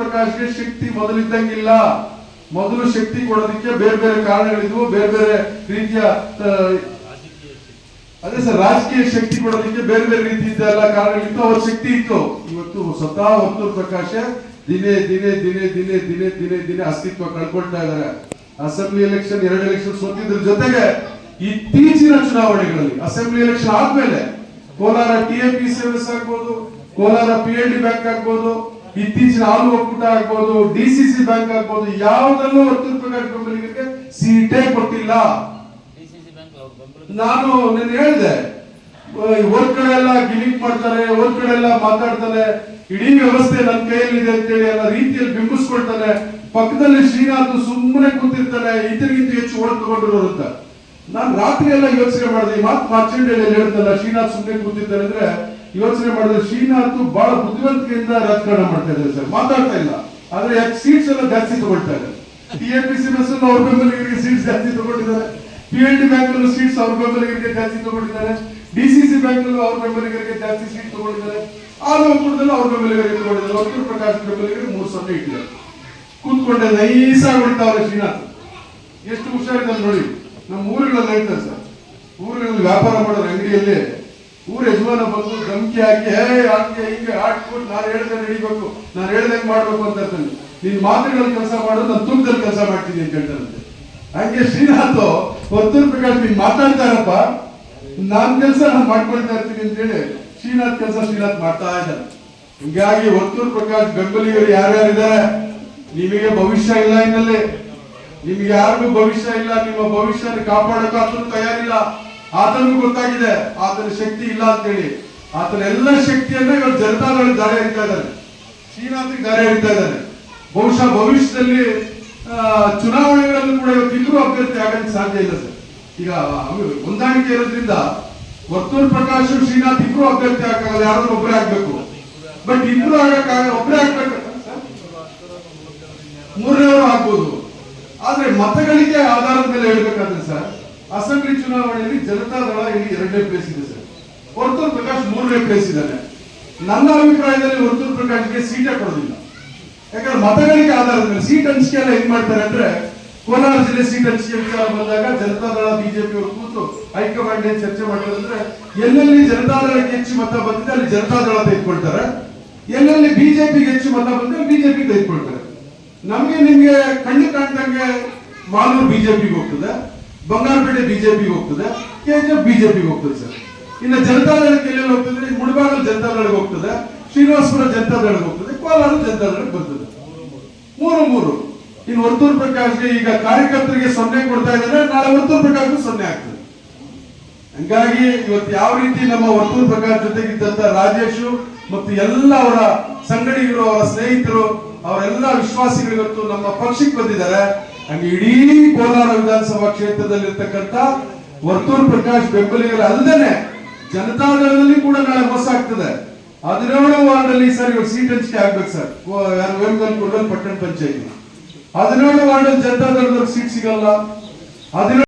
ಪ್ರಕಾಶ್ಗೆ ಶಕ್ತಿ ಮೊದಲಿದ್ದಂಗಿಲ್ಲ. ಮೊದಲು ಶಕ್ತಿ ಕೊಡೋದಕ್ಕೆ ಬೇರೆ ಬೇರೆ ಕಾರಣಗಳಿದ್ವು, ಬೇರೆ ಬೇರೆ ರೀತಿಯ ಅದೇ ಸರ್, ರಾಜಕೀಯ ಶಕ್ತಿ ಕೊಡೋದಕ್ಕೆ ಬೇರೆ ಬೇರೆ ರೀತಿ ಎಲ್ಲ ಕಾರಣಗಳಿತ್ತು, ಅವ್ರ ಶಕ್ತಿ ಇತ್ತು. ಇವತ್ತು ಸ್ವತಃ ವರ್ತೂರ್ ಪ್ರಕಾಶ ದಿನೇ ದಿನೇ ದಿನೇ ದಿನೇ ದಿನೇ ದಿನೇ ದಿನೇ ಅಸ್ತಿತ್ವ ಕಳ್ಕೊಳ್ತಾ ಇದ್ದಾರೆ. ಅಸೆಂಬ್ಲಿ ಎಲೆಕ್ಷನ್, ಎರಡು ಎಲೆಕ್ಷನ್ ಸೋತಿದ್ರ ಜೊತೆಗೆ ಇತ್ತೀಚಿನ ಚುನಾವಣೆಗಳಲ್ಲಿ, ಅಸೆಂಬ್ಲಿ ಎಲೆಕ್ಷನ್ ಆದ್ಮೇಲೆ ಕೋಲಾರ ಟಿಎಪಿ ಸೇವೆಸ್ ಆಗ್ಬೋದು Kolar P L D bank ಆಗ್ಬೋದು ಇತ್ತೀಚಿನ ಹಾಲು ಒಕ್ಕೂಟ ಆಗ್ಬೋದು ಸಿ ಬ್ಯಾಂಕ್ ಆಗ್ಬೋದು ಯಾವುದನ್ನು ಹತ್ತು ರೂಪಾಯಿ ಬೆಂಬಲಿಗರಿಗೆ ಸೀಟೇ ಕೊಟ್ಟಿಲ್ಲ. ನಾನು ನಿನ್ನೆ ಹೇಳಿದೆ ಒಂದ್ ಕಡೆ ಎಲ್ಲ ಗಿಮಿಕ್ ಮಾಡ್ತಾರೆ ಒಂದ್ ಕಡೆ ಎಲ್ಲ ಮಾತಾಡ್ತಾನೆ ಇಡೀ ವ್ಯವಸ್ಥೆ ನನ್ನ ಕೈಯಲ್ಲಿದೆ ಅಂತೇಳಿ ಎಲ್ಲ ರೀತಿಯಲ್ಲಿ ಬಿಂಬಿಸ್ಕೊಳ್ತಾನೆ ಪಕ್ಕದಲ್ಲಿ ಶ್ರೀನಾಥ್ ಸುಮ್ಮನೆ ಕೂತಿರ್ತಾನೆ ಇತರಿಗಿಂತ ಹೆಚ್ಚು ಓಟ್ ಅಂತ. ನಾನು ರಾತ್ರಿ ಎಲ್ಲ ಯೋಚನೆ ಮಾಡಿದೆ ಈ ಮಾತು ಮಾರ್ಚಂಡೇಳಿ ಹೇಳ್ತಲ್ಲ ಶ್ರೀನಾಥ್ ಸುಮ್ಮನೆ ಕೂತಿದ್ದಾರೆ ಅಂದ್ರೆ ಯೋಚನೆ ಮಾಡಿದ್ರೆ ಶ್ರೀನಾಥ್ ಬಹಳ ಬುದ್ಧಿವಂತಿಕೆಯಿಂದ ರಾಜಕಾರಣ ಮಾಡ್ತಾ ಇದ್ದಾರೆ ಸರ್. ಮಾತಾಡ್ತಾ ಇಲ್ಲ. ಆದ್ರೆ ಯಾಕೆ ಸೀಟ್ಸ್ ಎಲ್ಲ ಜಾಸ್ತಿ ತೊಗೊಂಡಿದ್ದಾರೆ ಟಿ ಎನ್ ಪಿ ಸಿ ಬಸ್ ಅವ್ರ ಬೆಂಬಲಿಗರಿಗೆ ಸೀಟ್ಸ್ ಜಾಸ್ತಿ ತಗೊಂಡಿದ್ದಾರೆ. ಪಿ ಎಲ್ ಡಿ ಬ್ಯಾಂಕ್ ನಲ್ಲೂ ಸೀಟ್ಸ್ ಅವ್ರ ಬೆಂಬಲಿಗರಿಗೆ ಜಾಸ್ತಿ ತಗೊಂಡಿದ್ದಾರೆ. ಡಿ ಸಿ ಬ್ಯಾಂಕ್ ನಲ್ಲೂ ಅವ್ರ ಬೆಂಬಲಿಗರಿಗೆ ಜಾಸ್ತಿ ಸೀಟ್ ತಗೊಂಡಿದ್ದಾರೆ. ಆರು ಒಕ್ಕೂಟದಲ್ಲೂ ಅವ್ರ ಬೆಂಬಲಿಗರಿಗೆ ತಗೊಂಡಿದ್ದಾರೆ. ವರ್ತೂರ್ ಪ್ರಕಾಶ್ ಬೆಂಬಲಿಗರಿಗೆ ಮೂರು ಸೊನ್ನೆ ಇಟ್ಟಿದ್ದಾರೆ. ಕೂತ್ಕೊಂಡೆ ನೈಸಾಗಿ ಹೊಡಿತಾವ್ರೆ ಶ್ರೀನಾಥ್. ಎಷ್ಟು ಹುಷಾರಿದ್ದಾರೆ ನೋಡಿ. ನಮ್ಮ ಊರುಗಳಲ್ಲಿ ಹೇಳ್ತಾರೆ ಸರ್. ಊರುಗಳಲ್ಲಿ ವ್ಯಾಪಾರ ಮಾಡೋರು ಅಂಗಡಿಯಲ್ಲಿ ಊರ ಯಜಮಾನ ಬಂದು ಧಮಕಿ ಹಾಕಿ ಹೇ ಹಂಗೆ ಹಿಂಗೆ ಆಡ್ಕೊಂಡು ನಾನು ಹೇಳ್ದೆ ನಡಿಬೇಕು, ನಾನು ಹೇಳ್ದಂಗೆ ಮಾಡ್ಬೇಕು ಅಂತ ಹೇಳ್ತಾನೆ. ನಿನ್ ಮಾತುಗಳಲ್ಲಿ ಕೆಲಸ ಮಾಡೋದು ನಾನು ತುಂಬದಲ್ಲಿ ಕೆಲಸ ಮಾಡ್ತೀನಿ ಅಂತ ಹೇಳ್ತಾನಂತೆ ಹಂಗೆ ಶ್ರೀನಾಥ್ ವರ್ತೂರ್ ಪ್ರಕಾಶ್, ನೀನ್ ಮಾತಾಡ್ತಾರಪ್ಪ ನಾನ್ ಕೆಲಸ ನಾನು ಮಾಡ್ಕೊಳ್ತಾ ಇರ್ತೀನಿ ಅಂತ ಹೇಳಿ ಶ್ರೀನಾಥ್ ಕೆಲಸ ಶ್ರೀನಾಥ್ ಮಾಡ್ತಾ ಇದ್ದಾನೆ. ಹಿಂಗಾಗಿ ವರ್ತೂರ್ ಪ್ರಕಾಶ್ ಬೆಂಬಲಿಗರು ಯಾರ್ಯಾರಿದ್ದಾರೆ ನಿಮಗೆ ಭವಿಷ್ಯ ಇಲ್ಲ ಇನ್ನಲ್ಲಿ. ನಿಮ್ಗೆ ಯಾರಿಗೂ ಭವಿಷ್ಯ ಇಲ್ಲ, ನಿಮ್ಮ ಭವಿಷ್ಯನ ಕಾಪಾಡಕ್ಕೂ ತಯಾರಿಲ್ಲ. ಆತನಿಗೂ ಗೊತ್ತಾಗಿದೆ ಆತನ ಶಕ್ತಿ ಇಲ್ಲ ಅಂತೇಳಿ ಆತನ ಎಲ್ಲ ಶಕ್ತಿಯನ್ನ ಇವತ್ತು ಜನತಾದಲ್ಲಿ ದಾರಿ ಹರಿತಾ ಇದ್ದಾರೆ. ಶ್ರೀನಾಥಿಗೆ ದಾರಿ ಹಿಡಿತಾ ಇದ್ದಾರೆ. ಬಹುಶಃ ಭವಿಷ್ಯದಲ್ಲಿ ಚುನಾವಣೆಗಳನ್ನು ಕೂಡ ಇವತ್ತು ಇಬ್ಬರು ಅಭ್ಯರ್ಥಿ ಆಗಲಿಕ್ಕೆ ಸಾಧ್ಯ ಇಲ್ಲ ಸರ್. ಈಗ ಹೊಂದಾಣಿಕೆ ಇರೋದ್ರಿಂದ ವರ್ತೂರ್ ಪ್ರಕಾಶ್ ಶ್ರೀನಾಥ್ ಇಬ್ರು ಅಭ್ಯರ್ಥಿ ಆಗಲ್ಲ ಯಾರಾದ್ರೂ ಒಬ್ಬರೇ ಆಗ್ಬೇಕು. ಬಟ್ ಇಬ್ರು ಆಗಕ್ಕಾಗ ಒಬ್ಬರೇ ಆಗ್ಬೇಕು ಮೂರನೇವರು ಆಗ್ಬೋದು. ಆದ್ರೆ ಮತಗಳಿಗೆ ಆಧಾರದ ಮೇಲೆ ಹೇಳ್ಬೇಕಾದ್ರೆ ಸರ್ ಅಸೆಂಬ್ಲಿ ಚುನಾವಣೆಯಲ್ಲಿ ಜನತಾ ದಳ ಇಲ್ಲಿ ಎರಡನೇ ಪ್ಲೇಸ್ ಇದೆ ಸರ್. ವರ್ತೂರ್ ಪ್ರಕಾಶ್ ಮೂರನೇ ಪ್ಲೇಸ್ ಇದ್ದಾನೆ. ನನ್ನ ಅಭಿಪ್ರಾಯದಲ್ಲಿ ವರ್ತೂರ್ ಪ್ರಕಾಶ್ಗೆ ಸೀಟೇ ಕೊಡೋದಿಲ್ಲ. ಯಾಕಂದ್ರೆ ಮತಗಳಿಗೆ ಆಧಾರದ ಮೇಲೆ ಸೀಟ್ ಹಂಚಿಕೆ ಎಲ್ಲ ಹೆಂಗ್ ಮಾಡ್ತಾರೆ ಅಂದ್ರೆ ಕೋಲಾರ ಜಿಲ್ಲೆ ಸೀಟ್ ಹಂಚಿಕೆ ವಿಚಾರ ಬಂದಾಗ ಜನತಾ ದಳ ಬಿಜೆಪಿ ಅವರು ಕೂತು ಹೈಕಮಾಂಡ್ ಏನ್ ಚರ್ಚೆ ಮಾಡ್ತಾರೆ ಅಂದ್ರೆ ಎಲ್ಲೆಲ್ಲಿ ಜನತಾದಳಕ್ಕೆ ಹೆಚ್ಚು ಮತ ಬಂದಿದೆ ಅಲ್ಲಿ ಜನತಾದಳ ತೆಗೆದುಕೊಳ್ತಾರೆ. ಎಲ್ಲೆಲ್ಲಿ ಬಿಜೆಪಿಗೆ ಹೆಚ್ಚು ಮತ ಬಂದಿದೆ ಬಿಜೆಪಿ ತೆಗೆದುಕೊಳ್ತಾರೆ. ನಮ್ಗೆ ನಿಮ್ಗೆ ಕಣ್ಣು ಕಾಣ್ದಂಗೆ ಮಾಲೂರು ಬಿಜೆಪಿಗೆ ಹೋಗ್ತದೆ. ಬಂಗಾರಪೇಟೆ ಬಿಜೆಪಿ ಹೋಗ್ತದೆ ಕೆಜಿಎಫ್ ಬಿಜೆಪಿ ಹೋಗ್ತದೆ ಸರ್. ಇನ್ನು ಜನತಾದಳಕ್ಕೆ ಎಲ್ಲೆಲ್ಲಿ ಹೋಗ್ತದೆ? ಮುಳಬಾಗಲ್ ಜನತಾದಳಕ್ಕೆ ಹೋಗ್ತದೆ, ಶ್ರೀನಿವಾಸಪುರ ಜನತಾದಳಕ್ಕೆ ಹೋಗ್ತದೆ, ಕೋಲಾರ ಜನತಾದಳಕ್ಕೆ ಬರ್ತದೆ. ಮೂರು ಮೂರು. ಇನ್ನು ವರ್ತೂರ್ ಪ್ರಕಾಶ್ಗೆ ಈಗ ಕಾರ್ಯಕರ್ತರಿಗೆ ಸೊನ್ನೆ ಕೊಡ್ತಾ ಇದ್ದಾರೆ, ನಾಳೆ ವರ್ತೂರ್ ಪ್ರಕಾಶ್ ಸೊನ್ನೆ ಆಗ್ತದೆ. ಹಂಗಾಗಿ ಇವತ್ತು ಯಾವ ರೀತಿ ನಮ್ಮ ವರ್ತೂರ್ ಪ್ರಕಾಶ್ ಜೊತೆಗಿದ್ದಂತ ರಾಜೇಶು ಮತ್ತು ಎಲ್ಲ ಅವರ ಸಂಗಡಿಗರು, ಅವರ ಸ್ನೇಹಿತರು, ಅವರೆಲ್ಲ ವಿಶ್ವಾಸಿಗಳು ಇವತ್ತು ನಮ್ಮ ಪಕ್ಷಕ್ಕೆ ಬಂದಿದ್ದಾರೆ. ಹಂಗೆ ಇಡೀ ಕೋಲಾರ ವಿಧಾನಸಭಾ ಕ್ಷೇತ್ರದಲ್ಲಿರ್ತಕ್ಕಂಥ ವರ್ತೂರ್ ಪ್ರಕಾಶ್ ಬೆಂಬಲಿಗರ ಅಲ್ಲದೆ ಜನತಾದಳದಲ್ಲಿ ಕೂಡ ನಾಳೆ ಹೊಸ ಆಗ್ತದೆ. ಹದಿನೇಳು ವಾರ್ಡ್ ಅಲ್ಲಿ ಸರ್ ಇವಾಗ ಸೀಟ್ ಹಂಚಿಕೆ ಆಗ್ಬೇಕು ಸರ್. ವೇಮಗಲ್ ಪಟ್ಟಣ ಪಂಚಾಯತಿ. ಹದಿನೇಳು ವಾರ್ಡ್ ಜನತಾದಳದವ್ರಿಗೆ ಸೀಟ್ ಸಿಗಲ್ಲ. ಹದಿನೇಳು